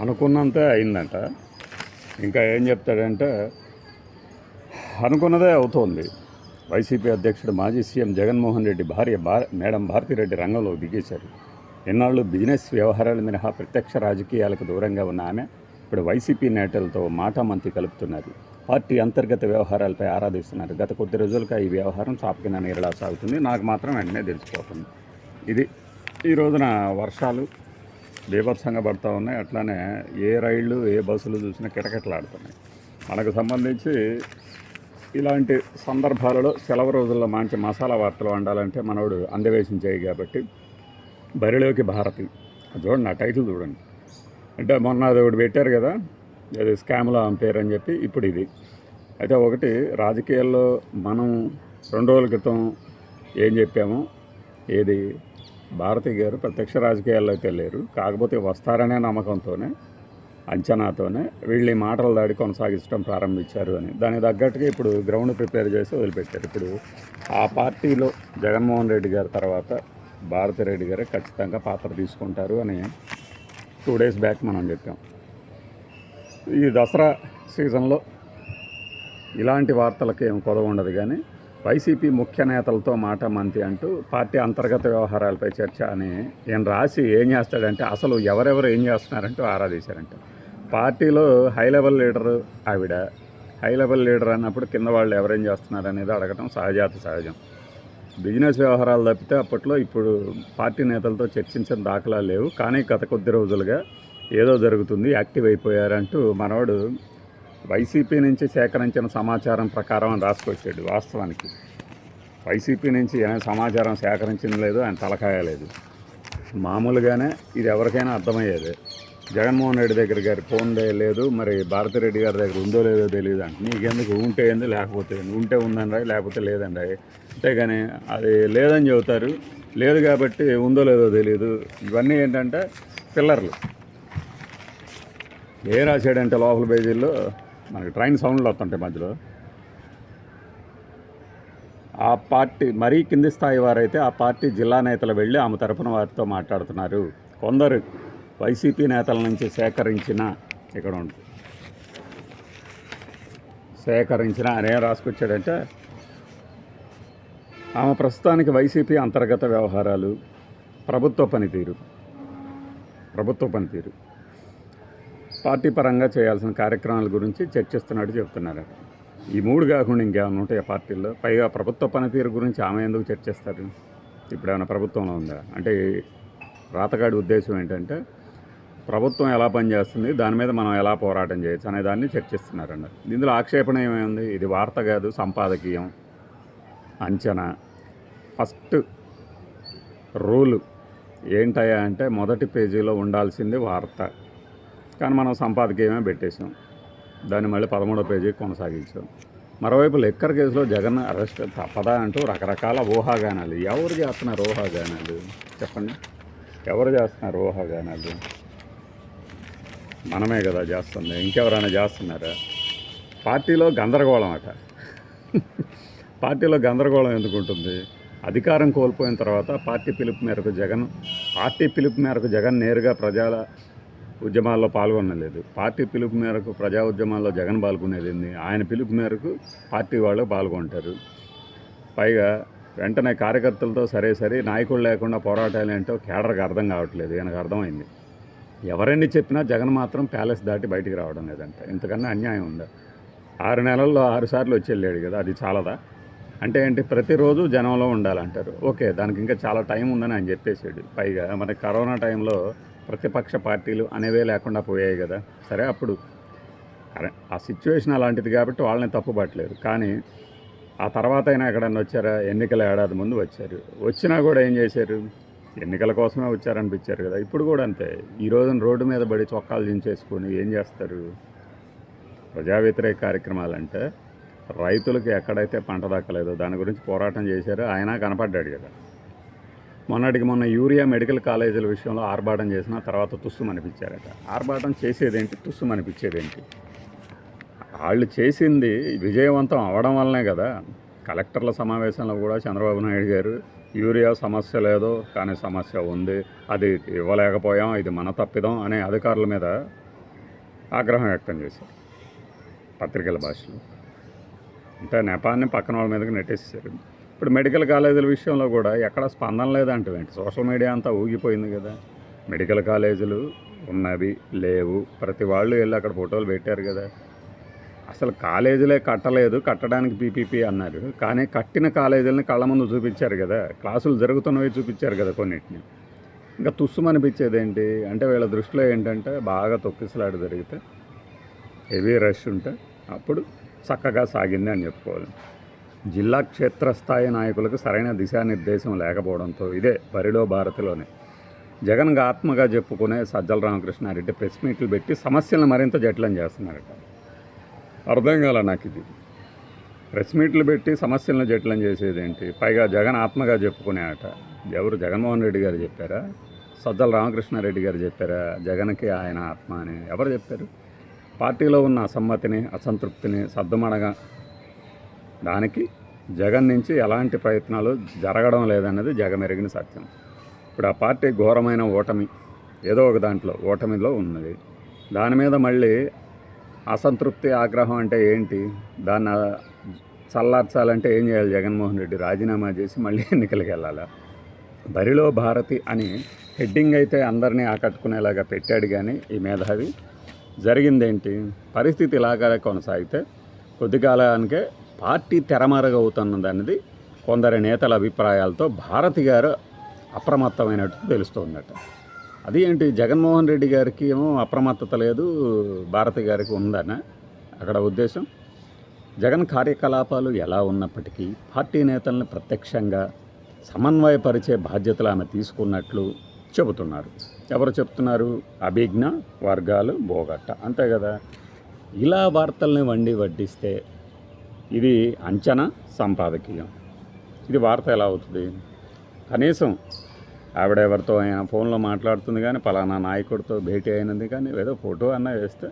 అనుకున్నంతే అయిందంట. ఇంకా ఏం చెప్తాడంటే అనుకున్నదే అవుతోంది. వైసీపీ అధ్యక్షుడు మాజీ సీఎం జగన్మోహన్ రెడ్డి భార్య భా మేడం భారతిరెడ్డి రంగంలో దిగేశారు. ఎన్నాళ్ళు బిజినెస్ వ్యవహారాలు మినహా ప్రత్యక్ష రాజకీయాలకు దూరంగా ఉన్న ఆమె ఇప్పుడు వైసీపీ నేతలతో మాటామంతి కలుపుతున్నారు. పార్టీ అంతర్గత వ్యవహారాలపై ఆరాధిస్తున్నారు. గత కొద్ది రోజులుగా ఈ వ్యవహారం చాపకిన నీరలా సాగుతుంది. నాకు మాత్రం వెంటనే తెలిసిపోతుంది. ఇది ఈ రోజున వర్షాలు బీభత్సంగా పడతా ఉన్నాయి. అట్లానే ఏ రైళ్ళు ఏ బస్సులు చూసినా కిటకిటలాడుతున్నాయి. మనకు సంబంధించి ఇలాంటి సందర్భాలలో సెలవు రోజుల్లో మంచి మసాలా వార్తలు వండాలంటే మనోడు అందవేశం చేయి కాబట్టి బరిలోకి భారతి. చూడండి ఆ టైటిల్ చూడండి. అంటే మొన్న అది ఒకటి పెట్టారు కదా అది స్కామ్లో పేరు అని చెప్పి ఇప్పుడు ఇది. అయితే ఒకటి రాజకీయాల్లో మనం రెండు రోజుల క్రితం ఏం చెప్పామో ఏది? భారతి గారు ప్రత్యక్ష రాజకీయాల్లో అయితే లేరు. కాకపోతే వస్తారనే నమ్మకంతోనే అంచనాతోనే వీళ్ళు ఈ మాటల దాడి కొనసాగించడం ప్రారంభించారు అని. దానికి తగ్గట్టుగా ఇప్పుడు గ్రౌండ్ ప్రిపేర్ చేసి వదిలిపెట్టారు. ఇప్పుడు ఆ పార్టీలో జగన్మోహన్ రెడ్డి గారి తర్వాత భారతిరెడ్డి గారే ఖచ్చితంగా పాత్ర తీసుకుంటారు అని టూ డేస్ బ్యాక్ మనం చెప్పాం. ఈ దసరా సీజన్లో ఇలాంటి వార్తలకి ఏం కొదవ ఉండదు కానీ వైసీపీ ముఖ్య నేతలతో మాట మంతి అంటూ పార్టీ అంతర్గత వ్యవహారాలపై చర్చ అని ఈయన రాసి ఏం చేస్తాడంటే అసలు ఎవరెవరు ఏం చేస్తున్నారంటూ ఆరాధించారంట పార్టీలో హై లెవెల్ లీడర్ ఆవిడ. హై లెవెల్ లీడర్ అన్నప్పుడు కింద వాళ్ళు ఎవరేం చేస్తున్నారు అనేది అడగటం సహజాత సహజం. బిజినెస్ వ్యవహారాలు తప్పితే అప్పట్లో ఇప్పుడు పార్టీ నేతలతో చర్చించిన దాఖలాలు లేవు. కానీ గత కొద్ది రోజులుగా ఏదో జరుగుతుంది యాక్టివ్ అయిపోయారంటూ మనవాడు వైసీపీ నుంచి సేకరించిన సమాచారం ప్రకారం అని రాసుకొచ్చాడు వాస్తవానికి. వైసీపీ నుంచి ఏమైనా సమాచారం సేకరించింది లేదు ఆయన తలకాయ లేదు. మామూలుగానే ఇది ఎవరికైనా అర్థమయ్యేది. జగన్మోహన్ రెడ్డి దగ్గర గారి ఫోన్ లేదు మరి భారతిరెడ్డి గారి దగ్గర ఉందో లేదో తెలియదు అంటే. నీకెందుకు? ఉంటే ఏంది? లేకపోతే ఉంటే ఉంటే ఉందండి లేకపోతే లేదండి. అంతేగాని అది లేదని చెబుతారు. లేదు కాబట్టి ఉందో లేదో తెలియదు ఇవన్నీ ఏంటంటే పిల్లర్లు. ఏ రాశాడంటే లోపల పేజీల్లో? మనకి ట్రైన్ సౌండ్లు వస్తుంటాయి మధ్యలో. ఆ పార్టీ మరీ కింది స్థాయి వారైతే ఆ పార్టీ జిల్లా నేతలు వెళ్ళి ఆమె తరపున వారితో మాట్లాడుతున్నారు. కొందరు వైసీపీ నేతల నుంచి సేకరించిన ఇక్కడ ఉంది సేకరించిన అనే రాసుకొచ్చాడంటే ఆమె ప్రస్తుతానికి వైసీపీ అంతర్గత వ్యవహారాలు ప్రభుత్వ పనితీరు ప్రభుత్వ పనితీరు. పార్టీ పరంగా చేయాల్సిన కార్యక్రమాల గురించి చర్చిస్తున్నట్టు చెప్తున్నారు. ఈ మూడు కాకుండా ఇంకేమైనా ఉంటాయి ఆ పార్టీల్లో? పైగా ప్రభుత్వ పనితీరు గురించి ఆమె ఎందుకు చర్చిస్తారు? ఇప్పుడు ఏమైనా ప్రభుత్వంలో ఉందా? అంటే రాతగాడి ఉద్దేశం ఏంటంటే ప్రభుత్వం ఎలా పనిచేస్తుంది దాని మీద మనం ఎలా పోరాటం చేయొచ్చు అనే దాన్ని చర్చిస్తున్నారండి ఇందులో ఆక్షేపణ ఏమైంది? ఇది వార్త కాదు సంపాదకీయం అంచనా. ఫస్ట్ రూలు ఏంటయ్యా అంటే మొదటి పేజీలో ఉండాల్సింది వార్త. కానీ మనం సంపాదకీయమే పెట్టేసాం దాన్ని మళ్ళీ పదమూడో పేజీ కొనసాగించాం. మరోవైపు లెక్కర్ కేసులో జగన్ అరెస్ట్ తప్పదా అంటూ రకరకాల ఊహాగానాలు. ఎవరు చేస్తున్నారు ఊహాగానాలు? చెప్పండి. ఎవరు చేస్తున్నారు ఊహాగానాలు? మనమే కదా చేస్తుంది. ఇంకెవరైనా చేస్తున్నారా? పార్టీలో గందరగోళం అట. పార్టీలో గందరగోళం ఎందుకు ఉంటుంది? అధికారం కోల్పోయిన తర్వాత పార్టీ పిలుపు మేరకు జగన్ పార్టీ పిలుపు మేరకు జగన్ నేరుగా ప్రజల ఉద్యమాల్లో పాల్గొనలేదు. పార్టీ పిలుపు మేరకు ప్రజా ఉద్యమాల్లో జగన్ పాల్గొనేది ఆయన పిలుపు మేరకు పార్టీ వాళ్ళు పాల్గొంటారు. పైగా వెంటనే కార్యకర్తలతో సరే సరే నాయకులు లేకుండా పోరాటాలు ఏంటో కేడర్కి అర్థం కావట్లేదు. ఈయనకు అర్థమైంది. ఎవరన్నీ చెప్పినా జగన్ మాత్రం ప్యాలెస్ దాటి బయటికి రావడం లేదంట. ఇంతకన్నా అన్యాయం ఉందా? ఆరు నెలల్లో ఆరు సార్లు వచ్చి వెళ్ళాడు కదా అది చాలదా? అంటే ఏంటి? ప్రతిరోజు జనంలో ఉండాలంటారు. ఓకే దానికి ఇంకా చాలా టైం ఉందని ఆయన చెప్పేసాడు పైగా మనకి కరోనా టైంలో ప్రతిపక్ష పార్టీలు అనేవే లేకుండా పోయాయి కదా. సరే అప్పుడు అరే ఆ సిచ్యువేషన్ అలాంటిది కాబట్టి వాళ్ళని తప్పుపట్టలేదు. కానీ ఆ తర్వాత అయినా ఎక్కడన్నా వచ్చారా? ఎన్నికల ఏడాది ముందు వచ్చారు. వచ్చినా కూడా ఏం చేశారు? ఎన్నికల కోసమే వచ్చారనిపించారు కదా. ఇప్పుడు కూడా అంతే. ఈ రోజున రోడ్డు మీద పడి చొక్కాలు దించేసుకొని ఏం చేస్తారు? ప్రజా వ్యతిరేక కార్యక్రమాలంటే రైతులకు ఎక్కడైతే పంట దక్కలేదో దాని గురించి పోరాటం చేశారో ఆయన కనపడ్డాడు కదా. మొన్నటికి మొన్న యూరియా మెడికల్ కాలేజీల విషయంలో ఆర్భాటం చేసిన తర్వాత తుస్సు అనిపించారట ఆర్భాటం చేసేదేంటి? తుస్సు అనిపించేదేంటి వాళ్ళు చేసింది విజయవంతం అవడం వల్లనే కదా. కలెక్టర్ల సమావేశంలో కూడా చంద్రబాబు నాయుడు గారు యూరియా సమస్య లేదు కానీ సమస్య ఉంది అది ఇవ్వలేకపోయాం ఇది మన తప్పిదం అనే అధికారుల మీద ఆగ్రహం వ్యక్తం చేశారు పత్రికల భాషలో. అంటే నెపాన్ని పక్కన వాళ్ళ మీదకి నెట్టేసేసారు. ఇప్పుడు మెడికల్ కాలేజీల విషయంలో కూడా ఎక్కడ స్పందన లేదంటే సోషల్ మీడియా అంతా ఊగిపోయింది కదా. మెడికల్ కాలేజీలు ఉన్నవి లేవు. ప్రతి వాళ్ళు వెళ్ళి అక్కడ ఫోటోలు పెట్టారు కదా. అసలు కాలేజీలే కట్టలేదు. కట్టడానికి పీపీపీ అన్నారు. కానీ కట్టిన కాలేజీలని కళ్ళ ముందు చూపించారు కదా. క్లాసులు జరుగుతున్నవి చూపించారు కదా కొన్నిటిని. ఇంకా తుస్సుమనిపించేది ఏంటి అంటే వీళ్ళ దృష్టిలో ఏంటంటే బాగా తొక్కిసలాట జరిగితే హెవీ రష్ ఉంటే అప్పుడు చక్కగా సాగింది అని చెప్పుకోవాలి. జిల్లా క్షేత్రస్థాయి నాయకులకు సరైన దిశానిర్దేశం లేకపోవడంతో ఇదే బరిలో భారతిలోనే. జగన్గా ఆత్మగా చెప్పుకునే సజ్జల రామకృష్ణారెడ్డి ప్రెస్ మీట్లు పెట్టి సమస్యలను మరింత జటిలం చేస్తున్నారట. అర్థం కాల నాకు ఇది. ప్రెస్ మీట్లు పెట్టి సమస్యలను జటిలం చేసేదేంటి? పైగా జగన్ ఆత్మగా చెప్పుకునే ఆట ఎవరు? జగన్మోహన్ రెడ్డి గారు చెప్పారా? సజ్జల రామకృష్ణారెడ్డి గారు చెప్పారా? జగన్కి ఆయన ఆత్మ అని ఎవరు చెప్పారు? పార్టీలో ఉన్న అసమ్మతిని అసంతృప్తిని సర్దుమడగా దానికి జగన్ నుంచి ఎలాంటి ప్రయత్నాలు జరగడం లేదన్నది జగమెరిగిన సత్యం. ఇప్పుడు ఆ పార్టీ ఘోరమైన ఓటమి ఏదో ఒక దాంట్లో ఓటమిలో ఉన్నది. దాని మీద మళ్ళీ అసంతృప్తి ఆగ్రహం అంటే ఏంటి? దాన్ని చల్లార్చాలంటే ఏం చేయాలి? జగన్మోహన్ రెడ్డి రాజీనామా చేసి మళ్ళీ ఎన్నికలకు వెళ్ళాలా? బరిలో భారతి అని హెడ్డింగ్ అయితే అందరినీ ఆకట్టుకునేలాగా పెట్టాడు కానీ ఈ మేధావి. జరిగిందేంటి? పరిస్థితి ఇలాగా కొనసాగితే కొద్ది కాలానికే పార్టీ తెరమరుగవుతున్నది అనేది కొందరి నేతల అభిప్రాయాలతో భారతి గారు అప్రమత్తమైనట్టు తెలుస్తోందట. అది ఏంటి? జగన్మోహన్ రెడ్డి గారికి ఏమో అప్రమత్తత లేదు భారతి గారికి ఉందన అక్కడ ఉద్దేశం. జగన్ కార్యకలాపాలు ఎలా ఉన్నప్పటికీ పార్టీ నేతలను ప్రత్యక్షంగా సమన్వయపరిచే బాధ్యతలు ఆమె తీసుకున్నట్లు చెబుతున్నారు. ఎవరు చెప్తున్నారు? అభిజ్ఞ వర్గాలు బోగట్ట. అంతే కదా. ఇలా వార్తల్ని వండి వడ్డిస్తే ఇది అంచనా సంపాదకీయం. ఇది వార్త ఎలా అవుతుంది? కనీసం ఆవిడ ఎవరితో అయినా ఫోన్లో మాట్లాడుతుంది కానీ పలానా నాయకుడితో భేటీ అయినది కానీ ఏదో ఫోటో అన్నా వేస్తే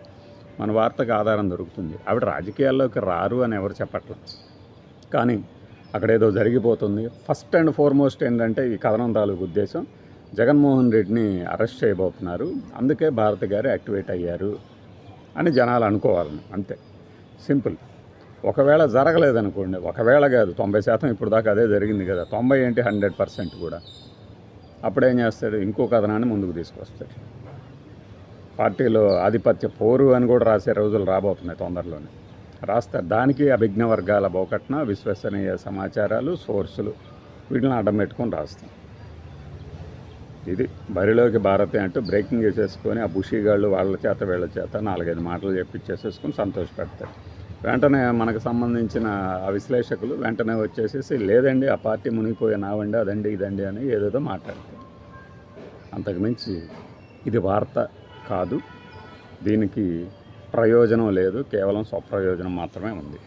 మన వార్తకు ఆధారం దొరుకుతుంది. ఆవిడ రాజకీయాల్లోకి రారు అని ఎవరు చెప్పట్లేదు కానీ అక్కడ ఏదో జరిగిపోతుంది. ఫస్ట్ అండ్ ఫార్మోస్ట్ ఏంటంటే ఈ కథనం తాలూకు ఉద్దేశం జగన్మోహన్ రెడ్డిని అరెస్ట్ చేయబోతున్నారు. అందుకే భారతి గారు యాక్టివేట్ అయ్యారు అని జనాలు అనుకోవాలని. అంతే. సింపుల్. ఒకవేళ జరగలేదనుకోండి ఒకవేళ కాదు తొంభై శాతం ఇప్పుడు దాకా అదే జరిగింది కదా తొంభై ఏంటి హండ్రెడ్ పర్సెంట్ కూడా. అప్పుడేం చేస్తాడు? ఇంకో కథనాన్ని ముందుకు తీసుకొస్తాడు. పార్టీలో ఆధిపత్య పోరు అని కూడా రాసే రోజులు రాబోతున్నాయి తొందరలోనే. రాస్తారు దానికి అభిజ్ఞ వర్గాల బోకట్న విశ్వసనీయ సమాచారాలు సోర్సులు వీటిని అడ్డం పెట్టుకొని రాస్తాం. ఇది బరిలోకి భారతే అంటూ బ్రేకింగ్ చేసేసుకొని ఆ బుషిగాళ్ళు వాళ్ళ చేత వీళ్ళ చేత నాలుగైదు మాటలు చెప్పించేసేసుకొని సంతోషపెడతారు. వెంటనే మనకు సంబంధించిన విశ్లేషకులు వెంటనే వచ్చేసేసి లేదండి ఆ పార్టీ మునిగిపోయే నావండి అదండి ఇదండి అని ఏదేదో మాట్లాడతారు. అంతకుమించి ఇది వార్త కాదు. దీనికి ప్రయోజనం లేదు. కేవలం స్వప్రయోజనం మాత్రమే ఉంది.